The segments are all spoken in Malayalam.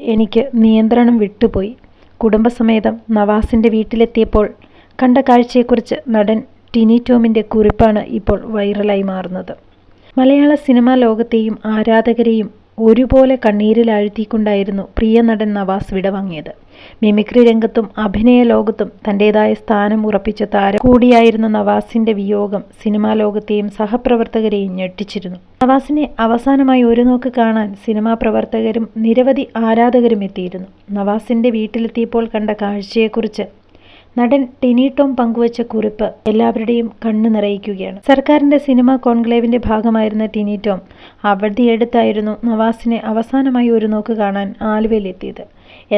എനിക്ക് നിയന്ത്രണം വിട്ടുപോയി. കുടുംബസമേതം നവാസിന്റെ വീട്ടിലെത്തിയപ്പോൾ കണ്ട കാഴ്ചയെക്കുറിച്ച് നടൻ ടിനി ടോമിന്റെ കുറിപ്പാണ് ഇപ്പോൾ വൈറലായി മാറുന്നത്. മലയാള സിനിമാ ലോകത്തെയും ആരാധകരെയും ഒരുപോലെ കണ്ണീരിലാഴ്ത്തിക്കൊണ്ടായിരുന്നു പ്രിയ നടൻ നവാസ് വിടവാങ്ങിയത്. മിമിക്രി രംഗത്തും അഭിനയ ലോകത്തും തന്റേതായ സ്ഥാനം ഉറപ്പിച്ച താരം കൂടിയായിരുന്ന നവാസിന്റെ വിയോഗം സിനിമാ ലോകത്തെയും സഹപ്രവർത്തകരെയും ഞെട്ടിച്ചിരുന്നു. നവാസിനെ അവസാനമായി ഒരു നോക്ക് കാണാൻ സിനിമാ പ്രവർത്തകരും നിരവധി ആരാധകരും എത്തിയിരുന്നു. നവാസിന്റെ വീട്ടിലെത്തിയപ്പോൾ കണ്ട കാഴ്ചയെക്കുറിച്ച് നടൻ ടിനി ടോം പങ്കുവച്ച കുറിപ്പ് എല്ലാവരുടെയും കണ്ണു നിറയിക്കുകയാണ്. സർക്കാരിന്റെ സിനിമാ കോൺക്ലേവിന്റെ ഭാഗമായിരുന്ന ടിനി ടോം അവധിയെടുത്തായിരുന്നു നവാസിനെ അവസാനമായി ഒരു നോക്ക് കാണാൻ ആലുവയിലെത്തിയത്.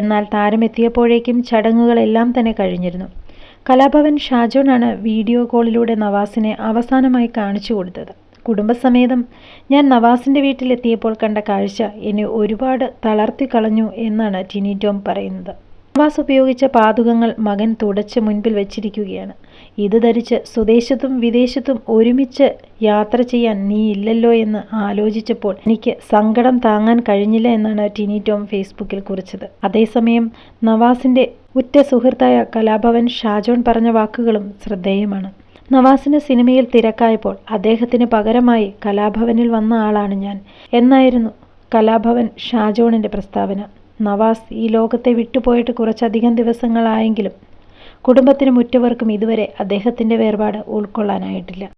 എന്നാൽ താരമെത്തിയപ്പോഴേക്കും ചടങ്ങുകളെല്ലാം തന്നെ കഴിഞ്ഞിരുന്നു. കലാഭവൻ ഷാജോണാണ് വീഡിയോ കോളിലൂടെ നവാസിനെ അവസാനമായി കാണിച്ചു കൊടുത്തത്. കുടുംബസമേതം ഞാൻ നവാസിന്റെ വീട്ടിലെത്തിയപ്പോൾ കണ്ട കാഴ്ച എന്നെ ഒരുപാട് തളർത്തി കളഞ്ഞു എന്നാണ് ടിനി ടോം പറയുന്നത്. നവാസ് ഉപയോഗിച്ച പാതുകങ്ങൾ മകൻ തുടച്ച് മുൻപിൽ വെച്ചിരിക്കുകയാണ്. ഇത് ധരിച്ച് സ്വദേശത്തും വിദേശത്തും ഒരുമിച്ച് യാത്ര ചെയ്യാൻ നീ ഇല്ലല്ലോ എന്ന് ആലോചിച്ചപ്പോൾ എനിക്ക് സങ്കടം താങ്ങാൻ കഴിഞ്ഞില്ല എന്നാണ് ടിനി ടോം ഫേസ്ബുക്കിൽ കുറിച്ചത്. അതേസമയം നവാസിന്റെ ഉറ്റ സുഹൃത്തായ കലാഭവൻ ഷാജോൺ പറഞ്ഞ വാക്കുകളും ശ്രദ്ധേയമാണ്. നവാസിന് സിനിമയിൽ തിരക്കായപ്പോൾ അദ്ദേഹത്തിന് പകരമായി കലാഭവനിൽ വന്ന ആളാണ് ഞാൻ. എന്നായിരുന്നു കലാഭവൻ ഷാജോണിന്റെ പ്രസ്താവന. നവാസ് ഈ ലോകത്തെ വിട്ടുപോയിട്ട് കുറച്ചധികം ദിവസങ്ങളായെങ്കിലും കുടുംബത്തിനും ഉറ്റവർക്കും ഇതുവരെ അദ്ദേഹത്തിന്റെ വേർപാട് ഉൾക്കൊള്ളാനായിട്ടില്ല.